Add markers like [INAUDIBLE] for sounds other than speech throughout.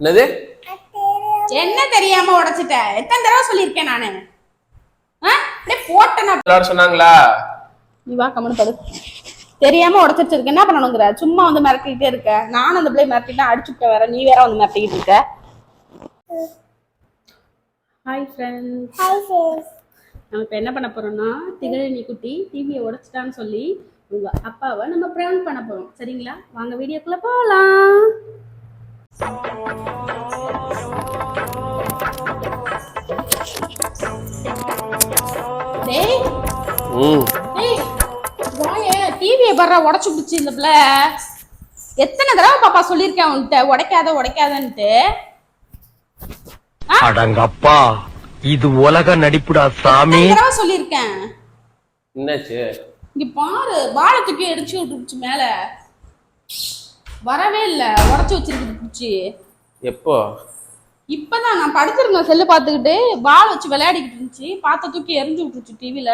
என்னது? என்ன தெரியாம உடைச்சிட்ட? எத்தனை தடவை சொல்லியிருக்கேன் நானு. போட்டேன். எல்லாரும் சொன்னாங்களா? நீ வா கம்மனு படு. தெரியாம உடச்சிட்டு இருக்க. என்ன பண்ணணுங்கிற? சும்மா வந்து மிரட்டிக்கிட்டே இருக்க. நானும் அந்த பிள்ளை மிரட்டிட்டு அடிச்சுட்ட வேற. நீ வேற வந்து மிரட்டிக்கிட்டு இருக்க. ஹாய் ஃப்ரெண்ட்ஸ் நம்ம இப்போ என்ன பண்ண போறோம்னா திகழனி குட்டி டிவியை உடைச்சிட்டான்னு சொல்லி உங்க அப்பாவை நம்ம ப்ரௌன் பண்ண போறோம். சரிங்களா? வாங்க வீடியோக்குள்ள போகலாம் டிவியை பர்றா உடச்சு பிடிச்சி இந்த பிள்ளை. எத்தனை தடவை பாப்பா சொல்லியிருக்கேன் உன்கிட்ட? உடைக்காத உடைக்காதன்ட்டு. அடங்கப்பா இது உலக நடிப்புடா சாமி. தடவை சொல்லியிருக்கேன்? என்னாச்சு? இங்க பாரு வாழை தூக்கி அடிச்சு விட்டுருச்சு மேல. வரவே இல்ல. உடச்சு வச்சிருக்கு பிடிச்சி எப்போ? இப்பதான் நான் படுத்திருந்தேன் செல்லு பார்த்துக்கிட்டு. பால் வச்சு விளையாடிக்கிட்டு இருந்துச்சு. பார்த்த தூக்கி எரிஞ்சு விட்டுருச்சு டிவில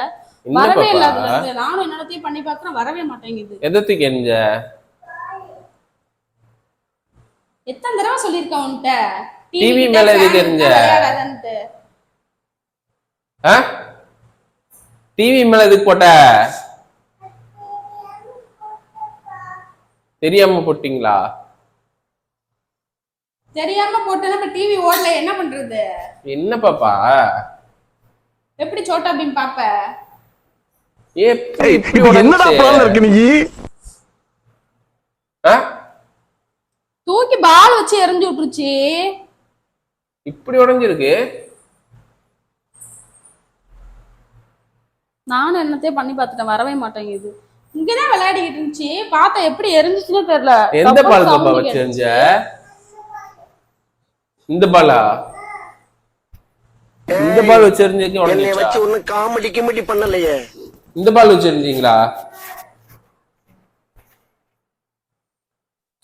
வரவே இல்ல பாப்பா? அதுல இருந்து. நானும் என்னத்தையும் பண்ணி பார்க்கறேன். வரவே மாட்டேங்குது. எதத்துக்கு எரிஞ்ச? எத்தனை தடவை சொல்லியிருக்கேன் உன்கிட்ட? கிட்ட மேல விளையாடாதன்ட்டு. ஆ? டிவி மேல எதுக்கு போட்ட? தெரியாம போட்டீங்களா? தெரியாம போட்டேன்னா இப்ப டிவி ஓடல என்ன பண்றது? என்ன பாப்பா எப்படி சோட்டா பீம் பாப்ப? ஏ இப்படி என்னடா? பிளான் இருக்கு நீ? தூக்கி பால் வச்சு எரிஞ்சு விட்டுருச்சு. இப்படி உடைஞ்சிருக்கு? நானும் என்னத்தையும் பண்ணி பார்த்துட்டேன் வரவே மாட்டேங்குது. இங்கதான் விளையாடிக்கிட்டு இருந்துச்சு. பார்த்தா எப்படி எரிஞ்சுச்சுன்னு தெரியல. எந்த பால் பாப்பா வச்சு. எரிஞ்ச இந்த பாலா? இந்த பால் வச்சு உடஞ்சிச்சா வச்சு? ஒண்ணு காமெடி கிமெடி பண்ணலையே. இந்த பால் வச்சு எரிஞ்சீங்களா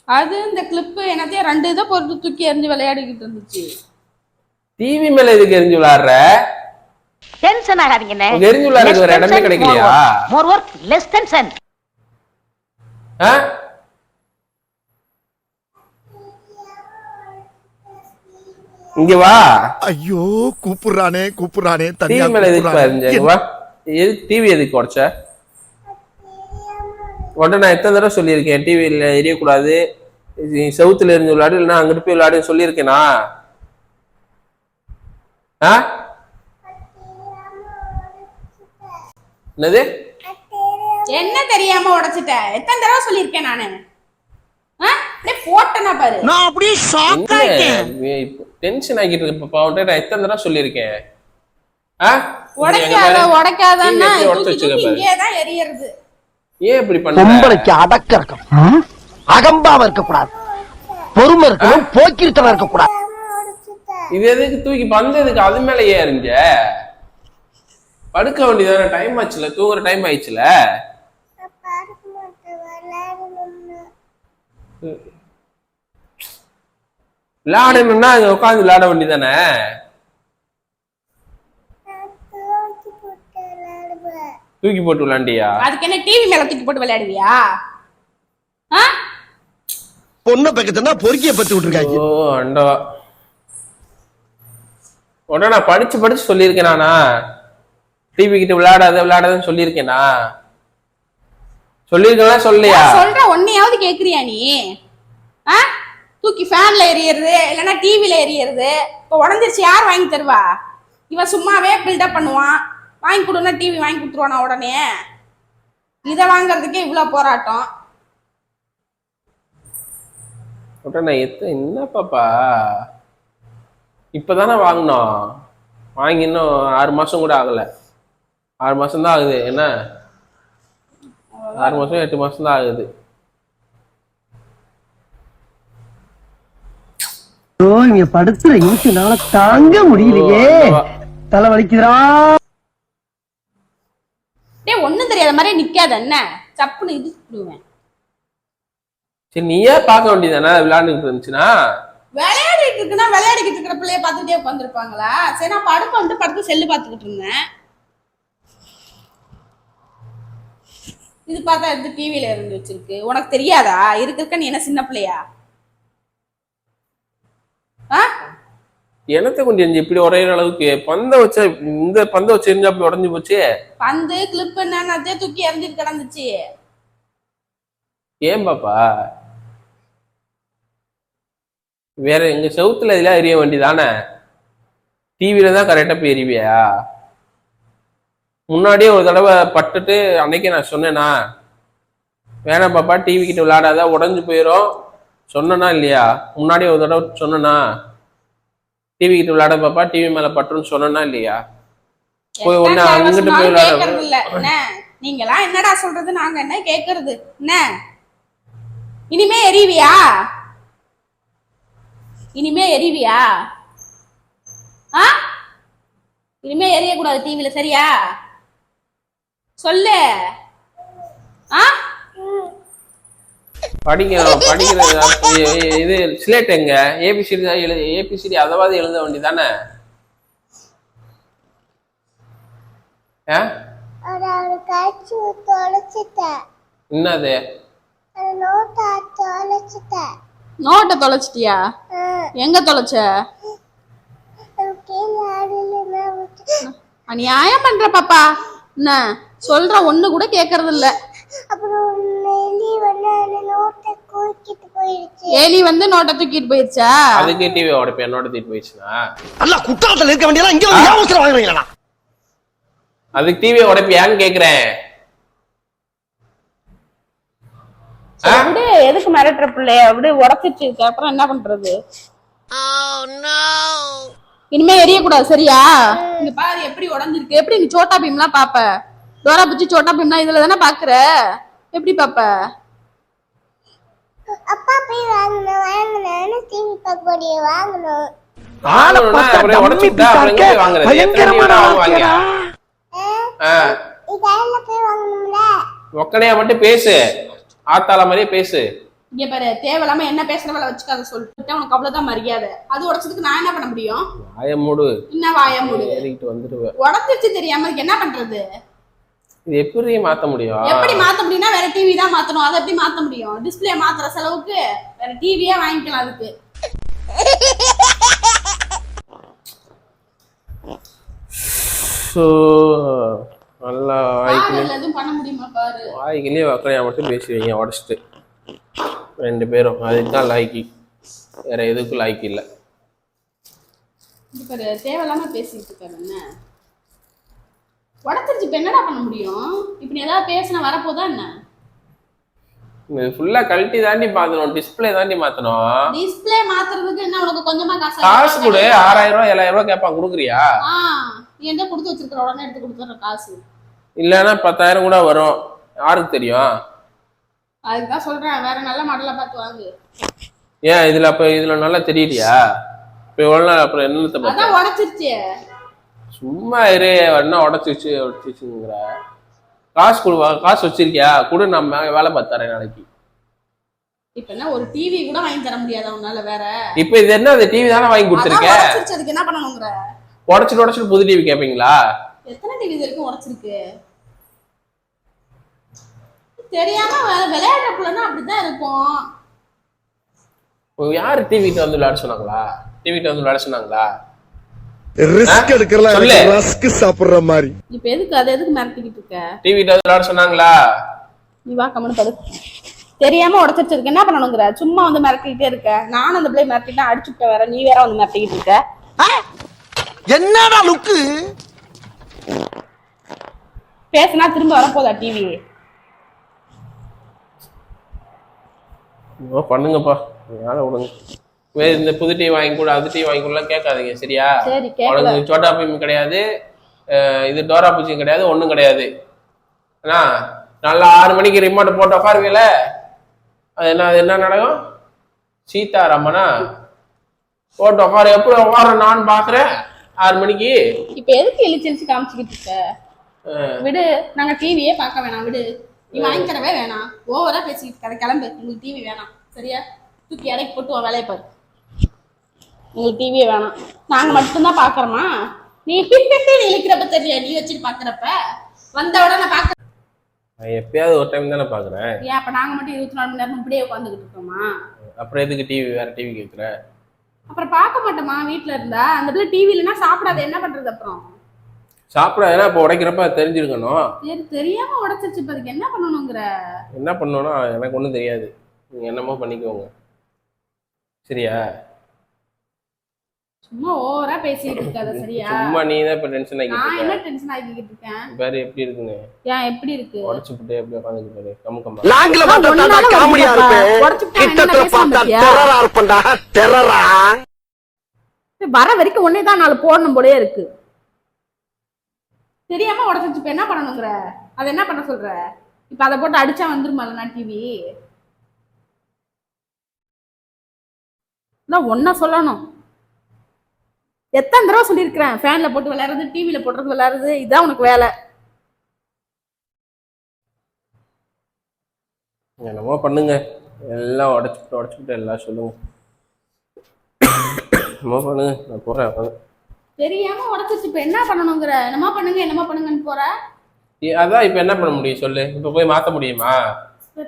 அது இந்த கிளிப்பு என்னத்தையும் ரெண்டு இதை போட்டு தூக்கி எரிஞ்சு விளையாடிக்கிட்டு இருந்துச்சு. டிவி மேல எதுக்கு எரிஞ்சு விளையாடுற? டென்ஷன் ஆகாதீங்கண்ணே உங்க எரிஞ்சு விளையாடுறதுக்கு வேற இடமே கிடைக்கலையா? More work less tension? இங்க வா. ஐயோ கூப்பிடுறானே கூப்பிடுறானே தனியா மேல எதுக்கு வா. எதுக்கு டிவி எதுக்கு உடைச்ச? உடனே நான் எத்தனை தடவை சொல்லியிருக்கேன் டிவியில் எரியக்கூடாது. நீ செவுத்துல எரிஞ்சு விளையாடு இல்லைன்னா அங்கிட்டு போய் விளையாடுன்னு சொல்லியிருக்கேனா? ஆ? என்னது? என்ன தெரியாம உடைச்சிட்ட? எத்தனை தடவை சொல்லியிருக்கேன் நானு? போட்டேனா பாரு. நான் அப்படியே ஷாக் ஆயிட்டேன். டென்ஷன் ஆகிட்டு இருக்கு உன்கிட்ட நான் எத்தனை தடவை சொல்லியிருக்கேன்? உடைக்காத உடைக்காதன்னா. இங்கேயே தான் எரியறது? ஏன் இப்படி பண்ற? பொம்பளைக்கு அடக்க இருக்கும் அகம்பாவ இருக்கக்கூடாது. பொறுமை இருக்கணும் போக்கிருத்தனம் இருக்கக்கூடாது. இது எதுக்கு தூக்கி பந்து எதுக்கு அது மேல ஏன் எறிஞ்ச படுக்க வேண்டியதானே? டைம் ஆச்சுல தூங்குற டைம் ஆயிடுச்சுல? விளையாடணும்னா அங்க உட்காந்து விளையாட வேண்டியதானே தூக்கி போட்டு விளையாண்டியா? அதுக்கு என்ன டிவி மேல தூக்கி போட்டு விளையாடுவியா? பொண்ணை பக்கத்துனா பொறுக்கிய பத்து விட்டுருக்காங்க. ஓ அண்டவா உடனே நான் படிச்சு படிச்சு சொல்லியிருக்கேன் நானா. டிவி கிட்ட விளையாடாத விளையாடாதன்னு சொல்லியிருக்கேனா? சொல்லியிருக்கேன் சொல்லையா? சொல்ற ஒன்னையாவது கேக்குறியா நீ? ஆ? தூக்கி ஃபேன்ல எரியறது இல்லைன்னா டிவில எரியறது இப்போ உடஞ்சிருச்சு யார் வாங்கி தருவா? இவன் சும்மாவே பில்டப் பண்ணுவான். வாங்கி கொடுன்னா டிவி வாங்கி கொடுத்துருவானா உடனே? இதை வாங்குறதுக்கே இவ்வளோ போராட்டம். உடனே எத்த என்ன பாப்பா? இப்பதானே வாங்கினோம். வாங்கி இன்னும் ஆறு மாசம் கூட ஆகல. ஆறு மாசம் தான் ஆகுது. என்ன? ஆறு மாசம் எட்டு மாசம் தான் ஆகுது இங்க படுத்துற இன்ச்சுனால தாங்க முடியலையே. தலை வலிக்குதுடா டேய் ஒன்றும் தெரியாத மாதிரி நிக்காத என்ன? சப்புன்னு இது சரி நீயே பார்க்க வேண்டியதானே விளையாண்டுக்கிட்டு இருந்துச்சுன்னா? விளையாடிட்டு இருக்குன்னா விளையாடிக்கிட்டு இருக்கிற பிள்ளைய பார்த்துட்டே உட்காந்துருப்பாங்களா சரி நான் படுக்க வந்து படுத்து செல்லு பார்த்துக்கிட்டு இருந்தேன். இது பார்த்தா எடுத்து டிவியில இருந்து வச்சிருக்கு. உனக்கு தெரியாதா? இருக்க நீ என்ன சின்ன பிள்ளையா? எனத்தை கொண்டு எரிஞ்சு இப்படி உடையிற அளவுக்கு பந்த வச்சா இந்த பந்த வச்சு எரிஞ்சா அப்படி உடஞ்சு போச்சு. பந்து கிளிப் என்னன்னதே தூக்கி எறிஞ்சிட்டு கிடந்துச்சு. ஏன் பாப்பா? வேற எங்க செவுத்துல இதெல்லாம் எரிய வேண்டியதானே டிவியில தான் கரெக்டா போய் எரிவியா? முன்னாடியே ஒரு தடவை பட்டுட்டு அன்னைக்கே நான் சொன்னேனா வேணாம் பாப்பா டிவி கிட்ட விளையாடாத உடஞ்சு போயிடும் சொன்னனா இல்லையா? முன்னாடியே ஒரு தடவை சொன்னனா டிவி கிட்ட விளையாட பாப்பா டிவி மேல பட்டுன்னு சொன்னனா இல்லையா? போய் ஒண்ணு அங்கிட்டு போய் விளையாட நீங்களாம் என்னடா சொல்றது? நாங்க என்ன கேக்குறது? என்ன இனிமே எரிவியா? இனிமே எரிவியா? ஆ? இனிமே எரியக்கூடாது டிவில சரியா? சொல்லு. ஆ? படிக்கணும் படிக்கிறது இது ஸ்லேட் எங்க? ஏபிசிடி தான் எழுது ஏபிசிடி அதாவது எழுத வேண்டியதானே? கழிச்சு தொலைச்சிட்டேன். என்னது? நோட்டை தொலைச்சிட்டியா? எங்க தொலைச்ச? அநியாயம் பண்ற பாப்பா. என்ன? சொல்ற ஒண்ணு கூட கேக்குறது இல்ல அப்புறம் நெல்லி வந்து நோட்டை கூக்கிட்டு போயிடுச்சு ஏலி வந்து நோட்டை தூக்கிட்டு போயிருச்சா? அதுக்கு டிவி உடப்ப என்னோட தீட்டு போயிடுச்சுனா நல்லா குற்றாலத்துல இருக்க வேண்டியதெல்லாம் இங்க வந்து ஏன் வாங்குறீங்களா அதுக்கு டிவி உடப்பியான்னு கேக்குறேன்? விடு எதுக்கு மிரட்டுற பிள்ளைய? விடு உடச்சிச்சு அப்புறம் என்ன பண்றது? இனிமே எரியக்கூடாது சரியா? இங்க பாரு எப்படி உடஞ்சிருக்கு? எப்படி நீ சோட்டா பீம்லாம் பாப்ப டோரா புச்சி சோட்டா பீம்லாம் இதுல தானே பாக்குற? எப்படி பாப்ப? அப்பா போய் வாங்கணும் வாங்கணும்னு டிவி பார்க்க முடிய வாங்கணும். ஆளை பார்த்தா டம்மி பீஸா இருக்க. பயங்கரமான நீ கையில போய் வாங்கணும்ல? ஒக்கனையா மட்டும் பேசு. ஆத்தாள மாதிரியே பேசு. இங்க பாரு தேவையில்லாம என்ன பேசுற வேலை வச்சுக்காத சொல்லிட்டு உனக்கு அவ்வளவுதான் மரியாதை. அது உடச்சதுக்கு நான் என்ன பண்ண முடியும்? வாய மூடு. என்ன வாய மூடு? உடச்சிருச்சு தெரியாம என்ன பண்றது? இது எப்படி மாத்த முடியும்? எப்படி மாத்த முடியும்னா வேற டிவி தான் மாத்தணும். அதை எப்படி மாத்த முடியும்? டிஸ்ப்ளே மாத்துற செலவுக்கு வேற டிவியே வாங்கிக்கலாம் அதுக்கு. ஸோ நல்லா வாய்க்கு பாரு, எதுவும் பண்ண முடியுமா? பாரு. வாய்க்கிலேயே வக்கனையா மட்டும் பேசுவீங்க உடச்சிட்டு. ரெண்டு பேரும். அதுக்கு தான் லாய்க்கி வேற எதுக்கும் லாய்க்கு இல்லை. தேவையில்லாம பேசிட்டு இருக்காரு என்ன? உடச்சிருச்சு இப்ப என்னடா பண்ண முடியும்? இப்ப நீ ஏதாவது பேசினா வரப்போதா என்ன? இது ஃபுல்லாக கழட்டி தாண்டி மாற்றணும் டிஸ்பிளே தாண்டி மாற்றணும் டிஸ்ப்ளே மாத்துறதுக்கு என்ன உனக்கு கொஞ்சமா காசு காசு கொடு. ஆறாயிரம் ரூபாய் ஏழாயிரம் ரூபாய் கேட்பான் கொடுக்குறியா? என்ன கொடுத்து வச்சிருக்கிற உடனே எடுத்து கொடுத்துற காசு. இல்லைன்னா பத்தாயிரம் கூட வரும். யாருக்கு தெரியும்? அதுக்கு தான் சொல்றேன். வேற நல்ல மாடலா பார்த்து வாங்கு. ஏன் இதுல அப்ப இதுல நல்லா தெரியலையா? இப்ப எவ்வளவு நாள் அப்புறம் பார்த்தா? அதான் உடச்சிருச்சு சும்மா இரு என்ன உடச்சிச்சு உடச்சிச்சுங்கிற காசு கொடு காசு வச்சிருக்கியா? கொடு நம்ம வேலை பார்த்தாரேன் நாளைக்கு. இப்ப என்ன ஒரு டிவி கூட வாங்கி தர முடியாதா உன்னால வேற? இப்ப இது என்ன அது டிவி தானே வாங்கி கொடுத்துருக்க? அதுக்கு என்ன பண்ணணுங்கிற? உடச்சிட்டு உடச்சிட்டு புது டிவி கேட்பீங்களா எத்தனை டிவி இது வரைக்கும் உடைச்சிருக்கு? தெரியாம விளையாடுற பிள்ளைன்னா அப்படிதான் இருக்கும். யாரு டிவி கிட்ட வந்து விளையாட சொன்னாங்களா? டிவி கிட்ட வந்து விளையாட சொன்னாங்களா? ரிஸ்க் எடுக்கிறலாம் சொல்லு. ரஸ்க் சாப்பிடுற மாதிரி. இப்ப எதுக்கு அதை எதுக்கு மிரட்டிக்கிட்டு இருக்க? டிவி விளையாட சொன்னாங்களா? நீ வா கம்மனு படு. தெரியாம உடச்சிருச்சிருக்கு. என்ன பண்ணணுங்கிற? சும்மா வந்து மிரட்டிக்கிட்டே இருக்க. நானும் அந்த பிள்ளை மிரட்டிட்டு அடிச்சுட்ட வேற. நீ வேற வந்து மிரட்டிக்கிட்டு இருக்க. என்னடா லுக்கு? பேசினா திரும்ப வரப்போதா டிவி ஓ பண்ணுங்கப்பா. வேலை விடுங்க வேற இந்த புது டிவி வாங்கி கூட அது டிவி வாங்கி கூடலாம் கேட்காதீங்க சரியா? சரி, கேட்கல. உனக்கு சோட்டா பீம் கிடையாது அஹ் இது டோரா பூச்சி கிடையாது ஒண்ணும் கிடையாது. என்ன நல்லா ஆறு மணிக்கு ரிமோட் போட்டு உட்காருவீல அது என்ன அது என்ன நடக்கும்? சீதாராமனா? போட்டு உட்காரு எப்படி உட்கார நான் பாக்குறேன் ஆறு மணிக்கு. இப்ப எதுக்கு இழிச்சு இழிச்சு காமிச்சுக்கிட்டு இருக்க? விடு நாங்க டிவியே பார்க்க வேணாம் விடு. நீ வாங்கி தரவே வேணாம். ஓவரா பேசிக்கிட்டு இருக்காத கிளம்பு. உங்களுக்கு டிவி வேணாம். சரியா? தூக்கி இடைக்கு போட்டு உன் வேலையை பாரு. உங்களுக்கு டிவியே வேணாம். நாங்க மட்டும்தான் பாக்குறோமா? நீ நீ இழுக்கிறப்ப தெரியல நீ வச்சுட்டு பாக்குறப்ப? வந்த உடனே நான் எப்பயாவது ஒரு டைம் தானே பாக்குறேன். ஏன் அப்ப நாங்க மட்டும் இருபத்தி நாலு மணி நேரம் இப்படியே உட்காந்துக்கிட்டு இருக்கோமா? அப்புறம் எதுக்கு டிவி வேற டிவி கேட்குற அப்புறம் பார்க்க மாட்டோமா? வீட்ல இருந்தா? அந்த பிள்ளை டிவி இல்லைன்னா சாப்பிடாது என்ன பண்றது அப்புறம்? சாப்பிடாதுன்னா இப்போ உடைக்கிறப்ப தெரிஞ்சிருக்கணும். சரி தெரியாம உடச்சிருச்சு இப்ப அதுக்கு என்ன பண்ணணுங்கிற? என்ன பண்ணணும்னா எனக்கு ஒன்றும் தெரியாது. நீங்கள் என்னமோ பண்ணிக்கோங்க. சரியா? சும்மா ஓவரா பேசிட்டு இருக்காத சரியா? சும்மா நீ தான் இப்போ டென்ஷன் நான் ஆகிட்டு என்ன இருக்க டென்ஷன் ஆகிக்கிட்டு இருக்கேன்? பாரு எப்படி இருக்குன்னு? ஏன் எப்படி இருக்கு? உடச்சு போட்டு எப்படி உட்காந்துட்டு பாரு கம்மு கம்மா. அதான் பார்த்தா காமெடியா உடைச்சுப்புட்டா கிட்டத்துல என்ன பார்த்தா டெரரா இருப்பேன்டா. டெரரா வர வரைக்கும் ஒன்னே தான் நாலு போடணும் போலயே இருக்கு. தெரியாம உடச்சிச்சு இப்ப என்ன பண்ணணுங்கிற? அதை என்ன பண்ண சொல்ற? இப்ப அதை போட்டு அடிச்சா வந்துருமால டிவி நான் ஒன்ன சொல்லணும். எத்தனை தடவை சொல்லியிருக்கிறேன்? ஃபேன்ல போட்டு விளையாடுறது டிவில போட்டுறது விளையாடுறது இதான் உனக்கு வேலை. என்னமோ பண்ணுங்க. எல்லாம் உடச்சுட்டு உடச்சுட்டு எல்லாம் சொல்லுங்க. என்னமோ பண்ணுங்க. நான் போகிறேன் தெரியாம உடச்சிச்சு இப்ப என்ன பண்ணணுங்கிற? என்னமா பண்ணுங்க என்னமா பண்ணுங்கன்னு போற? அதான் இப்போ என்ன பண்ண முடியும் சொல்லு. இப்போ போய் மாற்ற முடியுமா?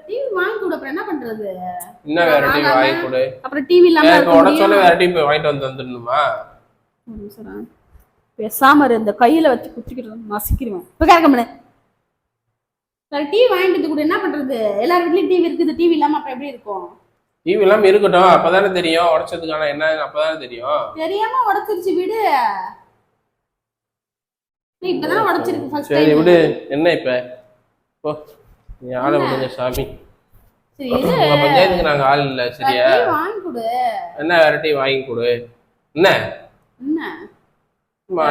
டிவி வாங்கி கொடு. அப்புறம் என்ன பண்றது? இன்னும் வேற டிவி. வாங்கி கொடு? அப்புறம் டிவி இல்லாம உடச்சோட? வேற டிவி வாங்கிட்டு வந்து வந்துடணுமா ஒரு நிமிஷம். பேசாம இந்த கையில வச்சு குத்திக்கிட்டு நசிக்கிடுவேன் இப்ப கேட்க முடியாது டிவி வாங்கிட்டு கூட என்ன பண்றது? எல்லார் வீட்லயும் டிவி இருக்குது டிவி இல்லாம அப்புறம் எப்படி இருக்கும்? டிவி இல்லாமல் இருக்கட்டும் அப்பதானே தெரியும் உடச்சதுக்கான என்ன அப்பதானே தெரியும். தெரியாம உடைச்சிருச்சு விடு. நீ இப்பதான் உடைச்சிருக்கு ஃபர்ஸ்ட் சரி விடு. என்ன இப்ப? போ. நீ ஆளை விடுங்க சாமி. பஞ்சாயத்துக்கு நாங்க ஆள் இல்ல சரியா? டிவி வாங்கி கொடு. என்ன வேற டீ வாங்கி கொடு? என்ன? என்ன?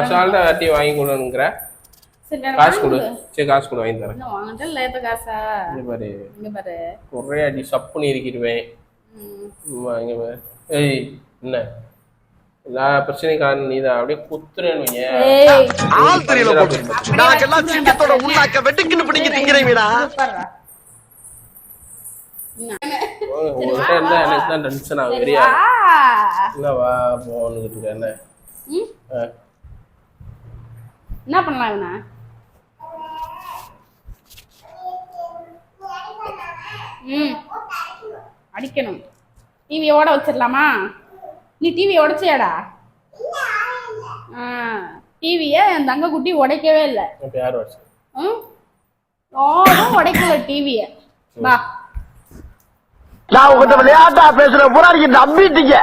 அசால்ட்டா வேற டீ வாங்கி கொடுங்கிற. காசு கொடு. சரி காசு கொடு வாங்கி தரேன். என்ன வாங்கிட்டா லேத்த காசா? இங்க பாரு. இங்க பாரு. ஒரே அடி சப்புன்னு இருக்கிடுவேன் இங்க பாரு. ஏய் என்ன? எல்லா பிரச்சனையும் காரணம் நீதான். அப்படியே குத்துறேன்னு ஆள் தெரியல போட்டு. நாங்கெல்லாம் சிங்கத்தோட உண்ணாக்க வெட்டுக்குன்னு பிடிக்க திங்கிறீங்கடா. உங்ககிட்ட இருந்தா எனக்கு தான் டென்ஷன் ஆகும் சரி வெறியா வா. என்ன பண்ணலாம் இவனை? ம். அடிக்கணும். டிவியை ஓட வச்சிடலாமா? நீ டிவியை உடைச்சியாடா? ஆ. டிவியை என் தங்க குட்டி உடைக்கவே இல்லை. ம்? யாரும் உடைக்கல டிவியை வா. நான் உங்ககிட்ட விளையாட்டா பேசுற புறாடிக்கு நம்பிட்டீங்க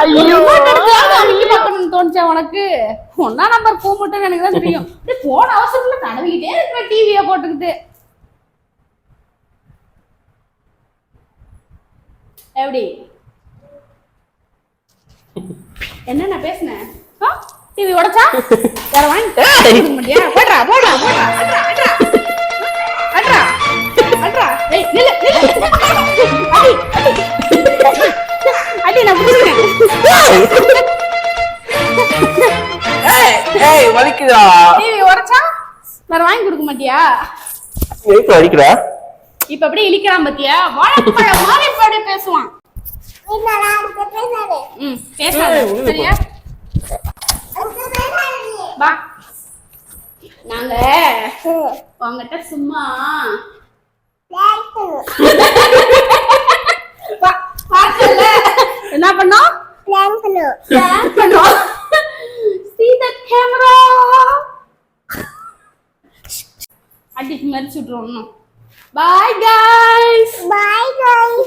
ஐயோ. தோணுச்சா உனக்கு? ஒன்னா நம்பர் பூ மட்டும் எனக்கு தான் தெரியும். [LAUGHS] போன அவசரத்துல கனவிக்கிட்டே இருக்கிற டிவியை போட்டுக்கிட்டு. எப்படி? என்ன நான் பேசினேன்? டிவி உடைச்சா? வேற வாங்கிட்டு மாட்டியா? போடுறா போடுறா போடுறா. அடி நான் ஏய் வலிக்குதா? டிவி உடைச்சா? வேற வாங்கி கொடுக்க மாட்டியா? எதுக்கு வலிக்குதா? இப்ப அப்படியே இழிக்கிறான் பாத்தியா? வாழைப்பழம் மாதிரி அப்படியே பேசுவான். ம் பேசாத. ஏய், சரியா? வா. நாங்க உங்ககிட்ட சும்மா? என்ன பண்ணோம்? பிளான் பண்ணோம். பிளான் பண்ணோம் see bye guys bye guys